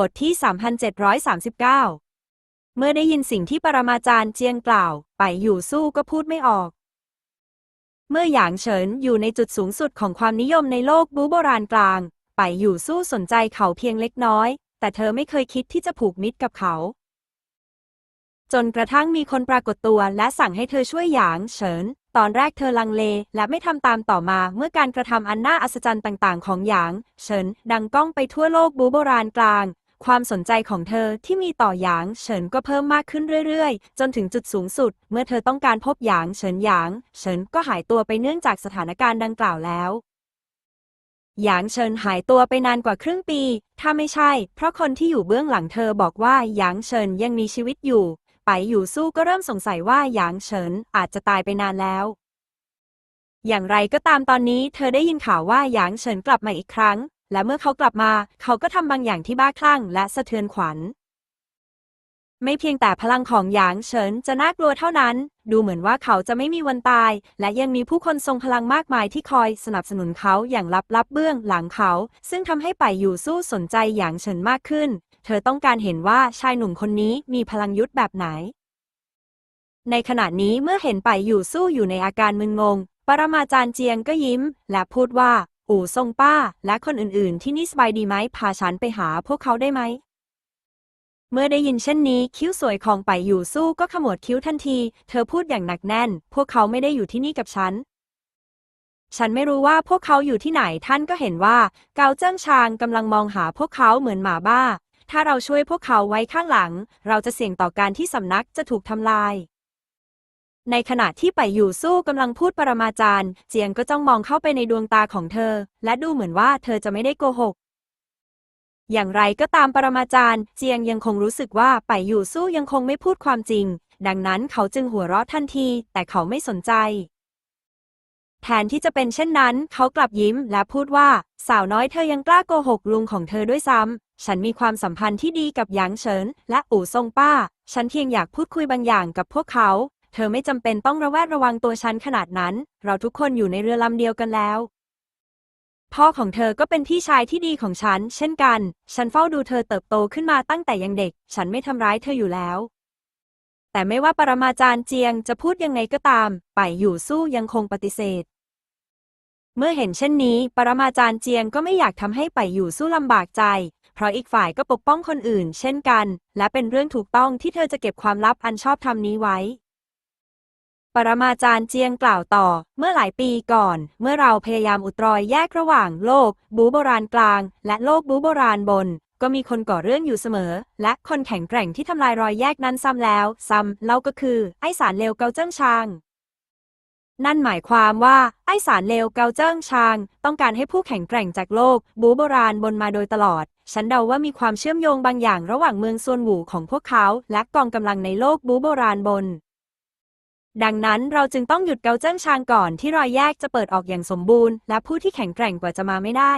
บทที่ 3739 เมื่อได้ยินสิ่งที่ปรมาจารย์เจียงกล่าว ไปอยู่สู้ก็พูดไม่ออก เมื่อหยางเฉินอยู่ในจุดสูงสุดของความนิยมในโลกบูโบราณกลาง ไปอยู่สู้สนใจเขาเพียงเล็กน้อย แต่เธอไม่เคยคิดที่จะผูกมิตรกับเขา จนกระทั่งมีคนปรากฏตัวและสั่งให้เธอช่วยหยางเฉิน ตอนแรกเธอลังเลและไม่ทำตามต่อมาเมื่อการกระทำอันน่าอัศจรรย์ต่าง ๆ ของหยาง เฉิน ดังก้องไปทั่วโลกบูโบราณกลาง ความสนใจของเธอที่มีต่อหยางเฉินก็เพิ่มมากขึ้นเรื่อยๆ จนถึงจุดสูงสุด เมื่อเธอต้องการพบหยางเฉินหยาง เฉินก็หายตัวไปเนื่องจากสถานการณ์ดังกล่าวแล้ว หยางเฉินหายตัวไปนานกว่าครึ่งปี ถ้าไม่ใช่ เพราะคนที่อยู่เบื้องหลังเธอบอกว่าหยางเฉินยังมีชีวิตอยู่ไปอยู่สู้ก็เริ่มสงสัยว่าหยางเฉินอาจจะตายไปนานแล้วอย่างไรก็ตามตอนนี้เธอได้ยินข่าวว่าหยางเฉินกลับมาอีกครั้ง และเมื่อเขากลับมา เขาก็ทำบางอย่างที่บ้าคลั่งและสะเทือนขวัญ ไม่เพียงแต่พลังของหยางเฉินจะน่ากลัวเท่านั้น ดูเหมือนว่าเขาจะไม่มีวันตาย และยังมีผู้คนทรงพลังมากมายที่คอยสนับสนุนเขาอย่างลับๆเบื้องหลังเขา ซึ่งทำให้ไปอยู่สู้สนใจหยางเฉินมากขึ้น เธอต้องการเห็นว่าชายหนุ่มคนนี้มีพลังยุทธแบบไหน ในขณะนี้เมื่อเห็นไปอยู่สู้อยู่ในอาการมึนงง ปรมาจารย์เจียงก็ยิ้ม และพูดว่า อู่ทรงป้า และคนอื่นๆ ที่นี่สบายดีไหมพาฉันไปหาพวกเขาได้ไหม เมื่อได้ยินเช่นนี้คิ้วสวยของไปอยู่สู้ก็ขมวดคิ้วทันที เธอพูดอย่างหนักแน่น พวกเขาไม่ได้อยู่ที่นี่กับฉัน ฉันไม่รู้ว่าพวกเขาอยู่ที่ไหนท่านก็เห็นว่า เกาเจิ้งชางกำลังมองหาพวกเขาเหมือนหมาบ้า ถ้าเราช่วยพวกเขาไว้ข้างหลัง เราจะเสี่ยงต่อการที่สำนักจะถูกทำลาย ในขณะที่ไปอยู่สู้กำลังพูดปรมาจารย์ เจียงก็จ้องมองเข้าไปในดวงตาของเธอ และดูเหมือนว่าเธอจะไม่ได้โกหก อย่างไรก็ตามปรมาจารย์ เจียงยังคงรู้สึกว่าไปอยู่สู้ยังคงไม่พูดความจริง ดังนั้นเขาจึงหัวเราะทันที แต่เขาไม่สนใจ แทนที่จะเป็นเช่นนั้น เขากลับยิ้มและพูดว่า สาวน้อยเธอยังกล้าโกหกลุงของเธอด้วยซ้ำฉันมีความสัมพันธ์ที่ดีกับหยางเฉินและอู่ซงป้า ฉันเพียงอยากพูดคุยบางอย่างกับพวกเขา เธอไม่จำเป็นต้องระแวดระวังตัวฉันขนาดนั้น เราทุกคนอยู่ในเรือลำเดียวกันแล้ว พ่อของเธอก็เป็นพี่ชายที่ดีของฉัน เช่นกัน ฉันเฝ้าดูเธอเติบโตขึ้นมาตั้งแต่ยังเด็ก ฉันไม่ทำร้ายเธออยู่แล้ว แต่ไม่ว่าปรมาจารย์เจียงจะพูดยังไงก็ตาม ไปอยู่สู้ยังคงปฏิเสธ เมื่อเห็นเช่นนี้ ปรมาจารย์เจียงก็ไม่อยากทำให้ไปอยู่สู้ลำบากใจเพราะอีกฝ่ายก็ปกป้องคนอื่น เช่นกัน และเป็นเรื่องถูกต้องที่เธอจะเก็บความลับอันชอบธรรมนี้ไว้ ปรมาจารย์เจียงกล่าวต่อ เมื่อหลายปีก่อน เมื่อเราพยายามอุดรอยแยกระหว่างโลก บูโบราณกลาง และโลกบูโบราณบน ก็มีคนก่อเรื่องอยู่เสมอ และคนแข็งแกร่งที่ทำลายรอยแยกนั้นซ้ำแล้ว ซ้ำเล่าก็คือ ไอสารเลวเกาเจิ้งชาง นั่นหมายความว่า ไอสารเลวเกาเจิ้งชาง ต้องการให้ผู้แข็งแกร่งจากโลก บูโบราณบนมาโดยตลอด ฉันเดาว่ามีความเชื่อมโยงบางอย่างระหว่างเมืองซวนหวูของพวกเขา และกองกำลังในโลกบูโบราณบน ดังนั้นเราจึงต้องหยุดเกาเจิ้งชางก่อนที่รอยแยกจะเปิดออกอย่างสมบูรณ์ และผู้ที่แข็งแกร่งกว่าจะมาไม่ได้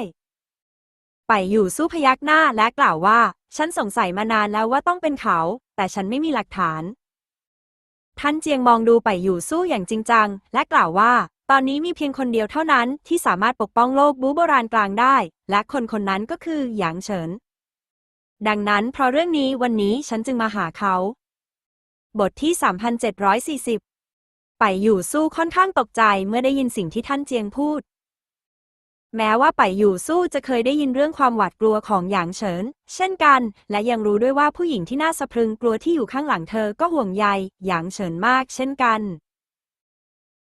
ไปอยู่สู้พยักหน้าและกล่าวว่า ฉันสงสัยมานานแล้วว่าต้องเป็นเขา แต่ฉันไม่มีหลักฐาน ท่านเจียงมองดูไปอยู่สู้อย่างจริงจัง และกล่าวว่า ตอนนี้มีเพียงคนเดียวเท่านั้นที่สามารถปกป้องโลกบูโบราณกลางได้ และคนคนนั้นก็คือหยางเฉิน ดังนั้นเพราะเรื่องนี้วันนี้ฉันจึงมาหาเขา บทที่ 3740 ไปอยู่สู้ค่อนข้างตกใจเมื่อได้ยินสิ่งที่ท่านเจียงพูด แม้ว่าไปอยู่สู้จะเคยได้ยินเรื่องความหวาดกลัวของหยางเฉิน เช่นกัน และยังรู้ด้วยว่าผู้หญิงที่น่าสะพรึงกลัวที่อยู่ข้างหลังเธอก็ห่วงใยหยางเฉินมาก เช่นกัน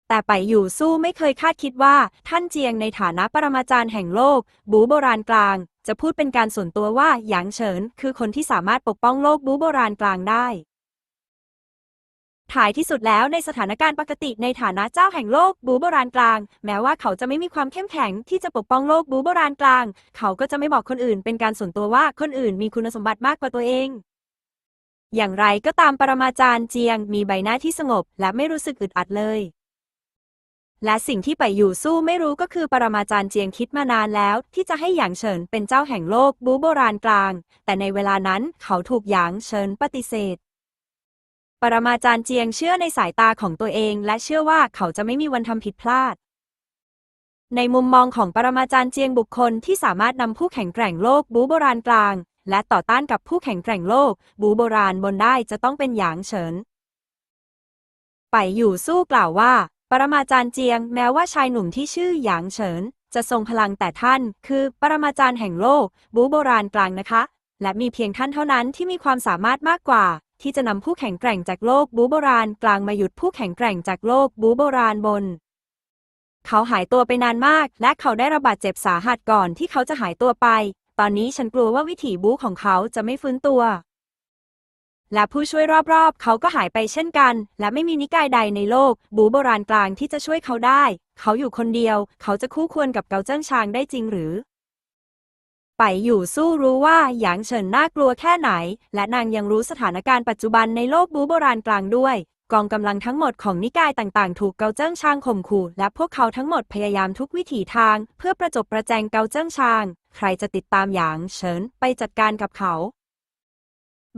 แต่ไปอยู่สู้ไม่เคยคาดคิดว่า ท่านเจียงในฐานะปรมาจารย์แห่งโลก บูโบราณกลาง จะพูดเป็นการส่วนตัวว่าหยางเฉิน คือคนที่สามารถปกป้องโลกบูโบราณกลางได้ ท้ายที่สุดแล้วในสถานการณ์ปกติในฐานะเจ้าแห่งโลกบูโบราณกลาง แม้ว่าเขาจะไม่มีความเข้มแข็งที่จะปกป้องโลกบูโบราณกลาง เขาก็จะไม่บอกคนอื่นเป็นการส่วนตัวว่าคนอื่นมีคุณสมบัติมากกว่าตัวเอง อย่างไรก็ตามปรมาจารย์เจียงมีใบหน้าที่สงบ และไม่รู้สึกอึดอัดเลย และสิ่งที่ไปอยู่สู้ไม่รู้ก็คือปรมาจารย์เจียงคิดมานานแล้ว ที่จะให้หยางเฉินเป็นเจ้าแห่งโลกบูโบราณกลาง แต่ในเวลานั้นเขาถูกหยางเฉินปฏิเสธ ปรมาจารย์เจียงเชื่อในสายตาของตัวเอง และเชื่อว่าเขาจะไม่มีวันทำผิดพลาด ในมุมมองของปรมาจารย์เจียงบุคคลที่สามารถนำผู้แข็งแกร่งโลกบูโบราณกลาง และต่อต้านกับผู้แข็งแกร่งโลก บูโบราณบนได้จะต้องเป็นหยางเฉินไปอยู่สู้กล่าวว่า ปรมาจารย์เจียงแม้ว่าชายหนุ่มที่ชื่อหยางเฉินจะทรงพลังแต่ท่าน คือปรมาจารย์แห่งโลก บูโบราณกลางนะคะ และมีเพียงท่านเท่านั้นที่มีความสามารถมากกว่า ที่จะนำผู้แข็งแกร่งจากโลกบูโบราณกลางมาหยุดผู้แข็งแกร่งจากโลกบูโบราณบน เขาหายตัวไปนานมาก และเขาได้ระบาดเจ็บสาหัสก่อนที่เขาจะหายตัวไป ตอนนี้ฉันกลัวว่าวิถีบูของเขาจะไม่ฟื้นตัว และผู้ช่วยรอบๆ เขาก็หายไปเช่นกัน และไม่มีนิกายใดในโลก บูโบราณกลางที่จะช่วยเขาได้ เขาอยู่คนเดียว เขาจะคู่ควรกับเกาเจิ้งชางได้จริงหรือ ไปอยู่สู้รู้ว่าหยางเฉินน่ากลัวแค่ไหน และนางยังรู้สถานการณ์ปัจจุบันในโลกบูโบราณกลางด้วย กองกำลังทั้งหมดของนิกายต่างๆ ถูกเกาเจิ้งชางข่มขู่ และพวกเขาทั้งหมดพยายามทุกวิถีทาง เพื่อประจบประแจงเกาเจิ้งชาง ใครจะติดตามหยางเฉินไปจัดการกับเขา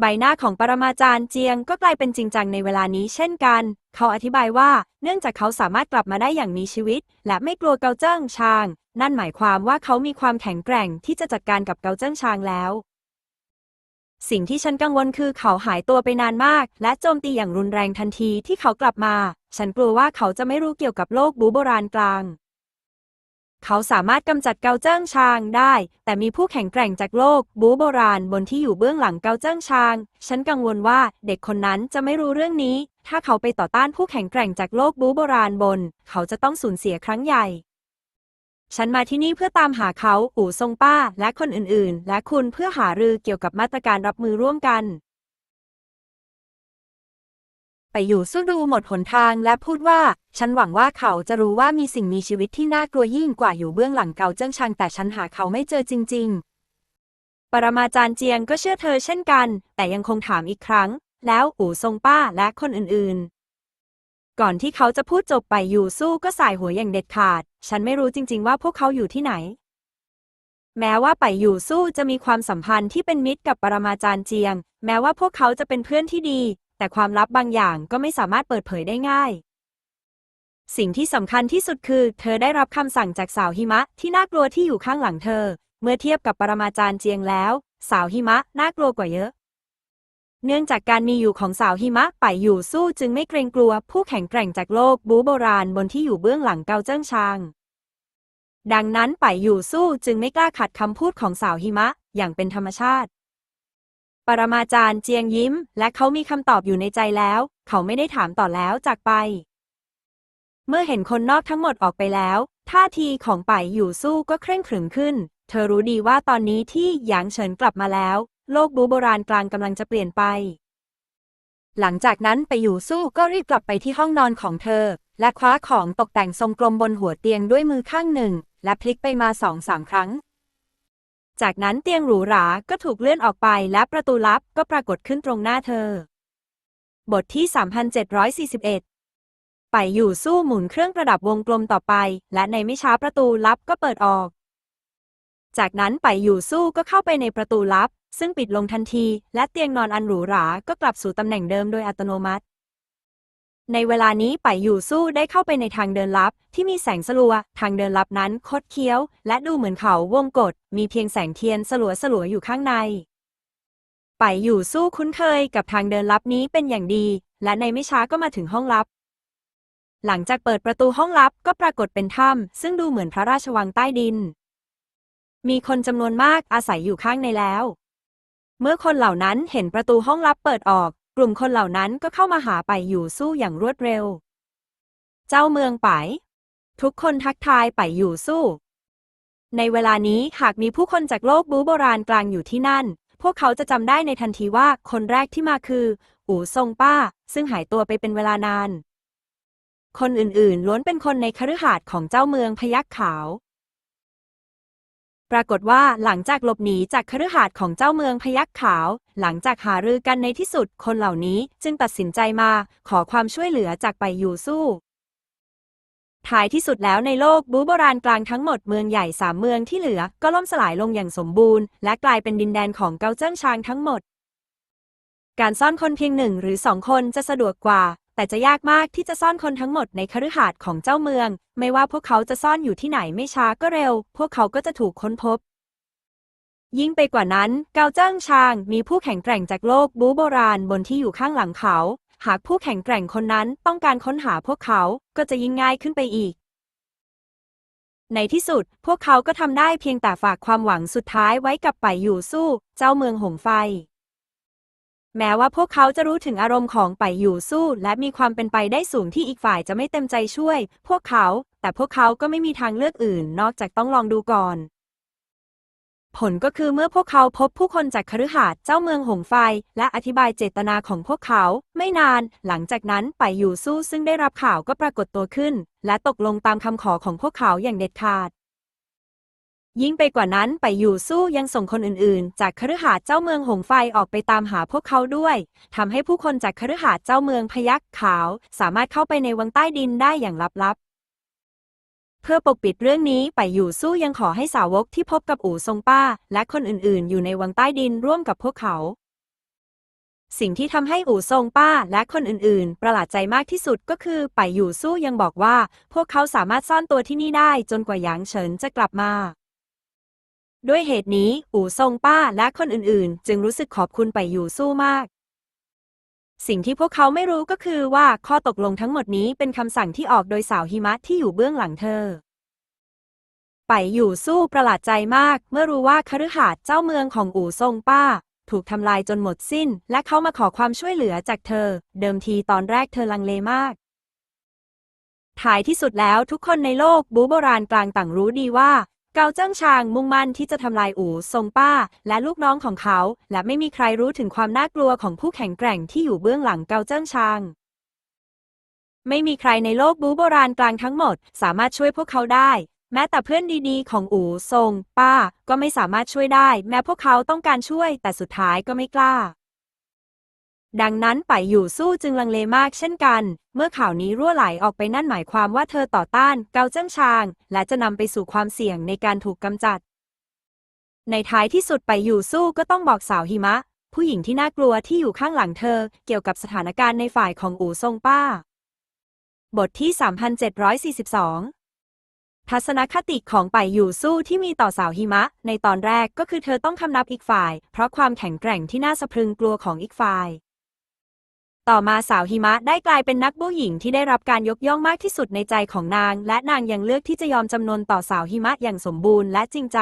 ใบหน้าของปรมาจารย์เจียงก็กลายเป็นจริงจังในเวลานี้เช่นกัน เขาอธิบายว่า เนื่องจากเขาสามารถกลับมาได้อย่างมีชีวิต และไม่กลัวเกาเจิ้งชาง นั่นหมายความว่าเขามีความแข็งแกร่งที่จะจัดการกับเกาเจิ้งชางแล้ว สิ่งที่ฉันกังวลคือเขาหายตัวไปนานมาก และโจมตีอย่างรุนแรงทันทีที่เขากลับมา ฉันกลัวว่าเขาจะไม่รู้เกี่ยวกับโลกบูโบราณกลาง เขาสามารถกำจัดเกาเจิ้งชางได้ แต่มีผู้แข็งแกร่งจากโลก บูโบราณบนที่อยู่เบื้องหลังเกาเจิ้งชาง ฉันกังวลว่าเด็กคนนั้นจะไม่รู้เรื่องนี้ ถ้าเขาไปต่อต้านผู้แข็งแกร่งจากโลกบูโบราณบน เขาจะต้องสูญเสียครั้งใหญ่ ฉันมาที่นี่เพื่อตามหาเขา อู่ทรงป้า และคนอื่นๆ และคุณเพื่อหารือเกี่ยวกับมาตรการรับมือร่วมกัน ไปอยู่สู้ดูหมดหนทางและพูดว่า ฉันหวังว่าเขาจะรู้ว่ามีสิ่งมีชีวิตที่น่ากลัวยิ่งกว่าอยู่เบื้องหลังเกาเจิ้งชังแต่ฉันหาเขาไม่เจอจริง ๆ ปรมาจารย์เจียงก็เชื่อเธอเช่นกัน แต่ยังคงถามอีกครั้ง แล้วอู่ทรงป้าและคนอื่นๆ ก่อนที่เขาจะพูดจบไปอยู่สู้ก็สายหัวอย่างเด็ดขาด ฉันไม่รู้จริง ๆ ว่าพวกเขาอยู่ที่ไหน แม้ว่าไปอยู่สู้จะมีความสัมพันธ์ที่เป็นมิตรกับปรมาจารย์เจียง แม้ว่าพวกเขาจะเป็นเพื่อนที่ดี แต่ความลับบางอย่างก็ไม่สามารถเปิดเผยได้ง่าย สิ่งที่สำคัญที่สุดคือ เธอได้รับคำสั่งจากสาวหิมะที่น่ากลัวที่อยู่ข้างหลังเธอ เมื่อเทียบกับปรมาจารย์เจียงแล้ว สาวหิมะน่ากลัวกว่าเยอะ เนื่องจากการมีอยู่ของสาวหิมะไปอยู่สู้จึงไม่เกรงกลัว ผู้แข็งแกร่งจากโลกบูโบราณบนที่อยู่เบื้องหลังเกาเจิ้งชางดังนั้นไปอยู่สู้จึงไม่กล้าขัดคำพูดของสาวหิมะอย่างเป็นธรรมชาติ ปรมาจารย์เจียงยิ้ม และเขามีคำตอบอยู่ในใจแล้ว เขาไม่ได้ถามต่อแล้วจากไป เมื่อเห็นคนนอกทั้งหมดออกไปแล้ว ท่าทีของไปอยู่สู้ก็เคร่งขรึมขึ้น เธอรู้ดีว่าตอนนี้ที่หยางเฉินกลับมาแล้ว โลกบูโบราณกลางกำลังจะเปลี่ยนไป หลังจากนั้นไปอยู่สู้ก็รีบกลับไปที่ห้องนอนของเธอ และคว้าของตกแต่งทรงกลมบนหัวเตียงด้วยมือข้างหนึ่ง และพลิกไปมาสองสามครั้ง จากนั้นเตียงหรูหราก็ถูกเลื่อนออกไปและประตูลับก็ปรากฏขึ้นตรงหน้าเธอ บทที่ 3741 ไปอยู่สู้หมุนเครื่องประดับวงกลมต่อไป และในไม่ช้าประตูลับก็เปิดออก จากนั้นไปอยู่สู้ก็เข้าไปในประตูลับ ซึ่งปิดลงทันที และเตียงนอนอันหรูหราก็กลับสู่ตำแหน่งเดิมโดยอัตโนมัติ ในเวลานี้ไปอยู่สู้ได้เข้าไปในทางเดินลับ ที่มีแสงสลัว ทางเดินลับนั้นคดเคี้ยว และดูเหมือนเขาวงกฏมีเพียงแสงเทียนสลัวสลัวอยู่ข้างใน ไปอยู่สู้คุ้นเคยกับทางเดินลับนี้เป็นอย่างดี และในไม่ช้าก็มาถึงห้องลับ หลังจากเปิดประตูห้องลับก็ปรากฏเป็นถ้ำซึ่งดูเหมือนพระราชวังใต้ดิน มีคนจำนวนมากอาศัยอยู่ข้างในแล้ว เมื่อคนเหล่านั้นเห็นประตูห้องลับเปิดออก กลุ่มคนเหล่านั้นก็เข้ามาหาไปอยู่สู้อย่างรวดเร็ว เจ้าเมืองไป ทุกคนทักทายไปอยู่สู้ ในเวลานี้หากมีผู้คนจากโลกบูโบราณกลางอยู่ที่นั่น พวกเขาจะจำได้ในทันทีว่าคนแรกที่มาคืออู่ทรงป้า ซึ่งหายตัวไปเป็นเวลานาน คนอื่นๆ ล้วนเป็นคนในคฤหาสน์ของเจ้าเมืองพยัคฆ์ขาว ปรากฏว่าหลังจากหลบหนีจากคฤหาสน์ของเจ้าเมืองพยัคฆ์ขาว หลังจากหารือกันในที่สุดคนเหล่านี้จึงตัดสินใจมาขอความช่วยเหลือจากไปยูสู้ท้ายที่สุดแล้วในโลกบูโบราณกลางทั้งหมดเมืองใหญ่สามเมืองที่เหลือก็ล่มสลายลงอย่างสมบูรณ์ และกลายเป็นดินแดนของเกาเจิ้งชางทั้งหมด การซ่อนคนเพียงหนึ่งหรือสองคนจะสะดวกกว่า แต่จะยากมากที่จะซ่อนคนทั้งหมดในคฤหาสน์ของเจ้าเมือง ไม่ว่าพวกเขาจะซ่อนอยู่ที่ไหนไม่ช้าก็เร็ว พวกเขาก็จะถูกค้นพบ ยิ่งไปกว่านั้น เกาเจิ้งชาง มีผู้แข็งแกร่งจากโลกบูโบราณบนที่อยู่ข้างหลังเขา หากผู้แข็งแกร่งคนนั้นต้องการค้นหาพวกเขาก็จะยิ่งง่ายขึ้นไปอีก ในที่สุด พวกเขาก็ทำได้เพียงแต่ฝากความหวังสุดท้ายไว้กับไปอยู่สู้ เจ้าเมืองหงไฟ แม้ว่าพวกเขาจะรู้ถึงอารมณ์ของไปอยู่สู้ และมีความเป็นไปได้สูงที่อีกฝ่ายจะไม่เต็มใจช่วย พวกเขา แต่พวกเขาก็ไม่มีทางเลือกอื่น นอกจากต้องลองดูก่อน ผลก็คือเมื่อพวกเขาพบผู้คนจากคฤหาสน์เจ้าเมืองหงไฟ และอธิบายเจตนาของพวกเขา ไม่นาน หลังจากนั้นไปอยู่สู้ซึ่งได้รับข่าวก็ปรากฏตัวขึ้น และตกลงตามคำขอของพวกเขาอย่างเด็ดขาด ยิ่งไปกว่านั้นไปอยู่สู้ยังส่งคนอื่นๆ จากคฤหาสน์เจ้าเมืองหงไฟออกไปตามหาพวกเขาด้วยทำให้ผู้คนจากคฤหาสน์เจ้าเมืองพยักขาว สามารถเข้าไปในวังใต้ดินได้อย่างลับๆ เพื่อปกปิดเรื่องนี้ไปอยู่สู้ยังขอให้สาวกที่พบกับอู่ทรงป้า และคนอื่นๆ อยู่ในวังใต้ดินร่วมกับพวกเขา สิ่งที่ทำให้อู่ทรงป้าและคนอื่นๆ ประหลาดใจมากที่สุดก็คือไปอยู่สู้ยังบอกว่า พวกเขาสามารถซ่อนตัวที่นี่ได้จนกว่าหยางเฉินจะกลับมา ด้วยเหตุนี้ อู่ทรงป้าและคนอื่นๆ จึงรู้สึกขอบคุณไปอยู่สู้มาก สิ่งที่พวกเขาไม่รู้ก็คือว่าข้อตกลงทั้งหมดนี้เป็นคำสั่งที่ออกโดยสาวหิมะที่อยู่เบื้องหลังเธอ ไปอยู่สู้ประหลาดใจมาก เมื่อรู้ว่าคฤหาสน์เจ้าเมืองของอู่ทรงป้า ถูกทำลายจนหมดสิ้น และเขามาขอความช่วยเหลือจากเธอ เดิมทีตอนแรกเธอลังเลมากท้ายที่สุดแล้วทุกคนในโลกบูโบราณกลางต่างรู้ดีว่า เกาเจิ้งชางมุ่งมั่นที่จะทำลายอู่ทรงป้า และลูกน้องของเขา และไม่มีใครรู้ถึงความน่ากลัวของผู้แข็งแกร่งที่อยู่เบื้องหลังเกาเจิ้งชาง ไม่มีใครในโลกบูโบราณกลางทั้งหมด สามารถช่วยพวกเขาได้ แม้แต่เพื่อนดีๆ ของอู่ทรงป้า ก็ไม่สามารถช่วยได้ แม้พวกเขาต้องการช่วย แต่สุดท้ายก็ไม่กล้า ดังนั้นไปอยู่สู้จึงลังเลมากเช่นกัน เมื่อข่าวนี้รั่วไหลออกไปนั่นหมายความว่าเธอต่อต้านเกาเจิ้งชาง และจะนำไปสู่ความเสี่ยงในการถูกกำจัด ในท้ายที่สุดไปอยู่สู้ก็ต้องบอกสาวหิมะ ผู้หญิงที่น่ากลัวที่อยู่ข้างหลังเธอ เกี่ยวกับสถานการณ์ในฝ่ายของอู่ทรงป้า บทที่ 3742ทัศนคติของไปอยู่สู้ที่มีต่อสาวหิมะ ในตอนแรกก็คือเธอต้องคำนับอีกฝ่าย เพราะความแข็งแกร่งที่น่าสะพรึงกลัวของอีกฝ่าย ต่อมาสาวหิมะได้กลายเป็นนักบู้หญิงที่ได้รับการยกย่องมากที่สุดในใจของนาง และนางยังเลือกที่จะยอมจำนนต่อสาวหิมะอย่างสมบูรณ์และจริงใจ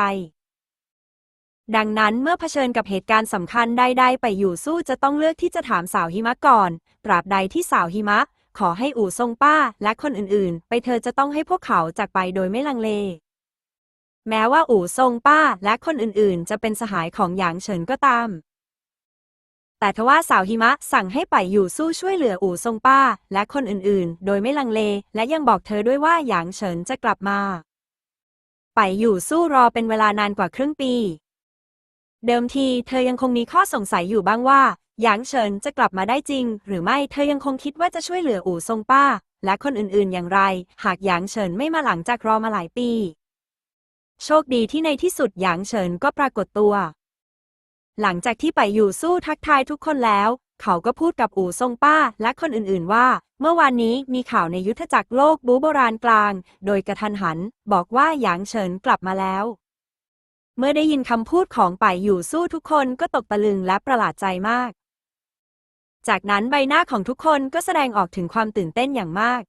ดังนั้นเมื่อเผชิญกับเหตุการณ์สำคัญใดๆไปอยู่สู้จะต้องเลือกที่จะถามสาวหิมะก่อน ตราบใดที่สาวหิมะ ขอให้อู่ทรงป้าและคนอื่นๆ ไปเธอจะต้องให้พวกเขาจากไปโดยไม่ลังเล แม้ว่าอู่ทรงป้าและคนอื่นๆ จะเป็นสหายของหยางเฉินก็ตาม แต่ทว่าสาวหิมะสั่งให้ไปอยู่สู้ช่วยเหลืออู่ทรงป้า และคนอื่นๆ โดยไม่ลังเล และยังบอกเธอด้วยว่าหยางเฉินจะกลับมา ไปอยู่สู้รอเป็นเวลานานกว่าครึ่งปี เดิมทีเธอยังคงมีข้อสงสัยอยู่บ้างว่าหยางเฉินจะกลับมาได้จริง หรือไม่เธอยังคงคิดว่าจะช่วยเหลืออู่ทรงป้า และคนอื่นๆ อย่างไร หากหยางเฉินไม่มาหลังจากรอมาหลายปี โชคดีที่ในที่สุดหยางเฉินก็ปรากฏตัว หลังจากที่ไปอยู่สู้ทักทายทุกคนแล้ว เขาก็พูดกับอู่ทรงป้าและคนอื่นๆว่า เมื่อวานนี้มีข่าวในยุทธจักรโลกบูโบราณกลาง โดยกระทันหัน บอกว่าหยางเฉินกลับมาแล้ว เมื่อได้ยินคำพูดของไปอยู่สู้ทุกคนก็ตกตะลึงและประหลาดใจมาก จากนั้นใบหน้าของทุกคนก็แสดงออกถึงความตื่นเต้นอย่างมาก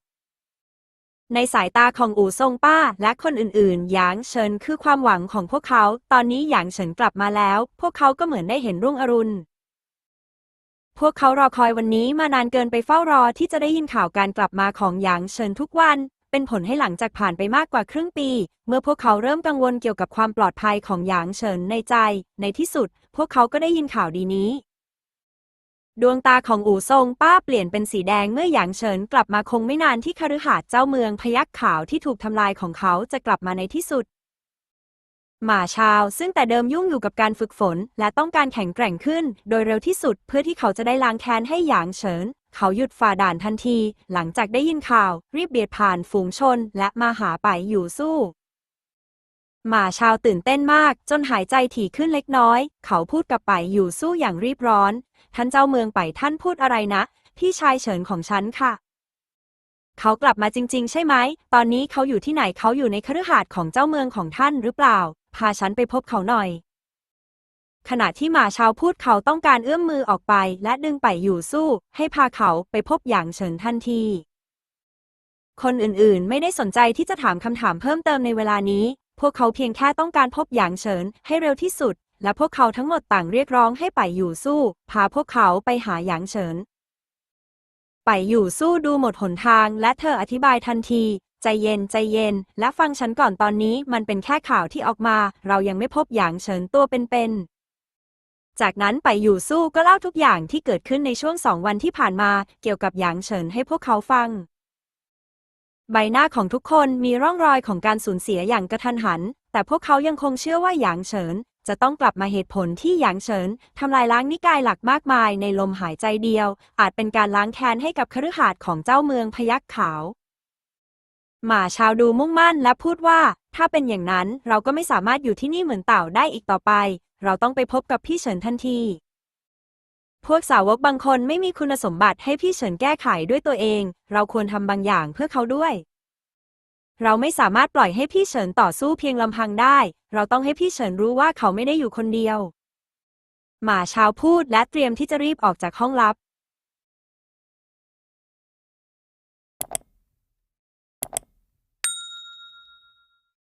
ในสายตาของอู่ทรงป้าและคนอื่นๆ หยางเฉินคือความหวังของพวกเขา ตอนนี้หยางเฉินกลับมาแล้ว พวกเขาก็เหมือนได้เห็นรุ่งอรุณ พวกเขารอคอยวันนี้มานานเกินไปเฝ้ารอที่จะได้ยินข่าวการกลับมาของหยางเฉินทุกวัน เป็นผลให้หลังจากผ่านไปมากกว่าครึ่งปี เมื่อพวกเขาเริ่มกังวลเกี่ยวกับความปลอดภัยของหยางเฉินในใจ ในที่สุด พวกเขาก็ได้ยินข่าวดีนี้ ดวงตาของอู่ทรงป้าเปลี่ยนเป็นสีแดงเมื่อหยางเฉินกลับมาคงไม่นานที่คฤหาสน์เจ้าเมืองพยักขาวที่ถูกทำลายของเขาจะกลับมาในที่สุด หมาชาวซึ่งแต่เดิมยุ่งอยู่กับการฝึกฝน และต้องการแข็งแกร่งขึ้น โดยเร็วที่สุดเพื่อที่เขาจะได้ล้างแค้นให้หยางเฉิน เขาหยุดฝ่าด่านทันที หลังจากได้ยินข่าว รีบเบียดผ่านฝูงชน และมาหาไปอยู่สู้หมาชาวตื่นเต้นมาก จนหายใจถี่ขึ้นเล็กน้อย เขาพูดกับไปอยู่สู้อย่างรีบร้อน ท่านเจ้าเมืองไปท่านพูดอะไรนะ พี่ชายเฉินของฉันค่ะ เขากลับมาจริง ๆ ใช่ไหม ตอนนี้เขาอยู่ที่ไหนเขาอยู่ในคฤหาสน์ของเจ้าเมืองของท่านหรือเปล่า พาฉันไปพบเขาหน่อย ขณะที่หมาชาวพูดเขาต้องการเอื้อมมือออกไป และดึงไปอยู่สู้ ให้พาเขาไปพบหยางเฉินทันทีคนอื่นๆ ไม่ได้สนใจที่จะถามคำถามเพิ่มเติมในเวลานี้ พวกเขาเพียงแค่ต้องการพบหยางเฉินให้เร็วที่สุด และพวกเขาทั้งหมดต่างเรียกร้องให้ไปอยู่สู้ พาพวกเขาไปหาหยางเฉิน ไปอยู่สู้ดูหมดหนทาง และเธออธิบายทันที ใจเย็นใจเย็น และฟังฉันก่อนตอนนี้มันเป็นแค่ข่าวที่ออกมา เรายังไม่พบหยางเฉินตัวเป็นๆจากนั้นไปอยู่สู้ก็เล่าทุกอย่างที่เกิดขึ้นในช่วงสองวันที่ผ่านมาเกี่ยวกับหยางเฉินให้พวกเขาฟัง ใบหน้าของทุกคนมีร่องรอยของการสูญเสียอย่างกระทันหัน แต่พวกเขายังคงเชื่อว่าหยางเฉิน จะต้องกลับมาเหตุผลที่หยางเฉินทำลายล้างนิกายหลักมากมายในลมหายใจเดียว อาจเป็นการล้างแค้นให้กับคฤหาสน์ของเจ้าเมืองพยัคฆ์ขาว หมาชาวดูมุ่งมั่นและพูดว่า ถ้าเป็นอย่างนั้นเราก็ไม่สามารถอยู่ที่นี่เหมือนเต่าได้อีกต่อไป เราต้องไปพบกับพี่เฉินทันที พวกสาวกบางคนไม่มีคุณสมบัติให้พี่เฉินแก้ไขด้วยตัวเอง เราควรทำบางอย่างเพื่อเขาด้วย เราไม่สามารถปล่อยให้พี่เฉินต่อสู้เพียงลำพังได้ เราต้องให้พี่เฉินรู้ว่าเขาไม่ได้อยู่คนเดียว หมาชาวพูดและเตรียมที่จะรีบออกจากห้องลับ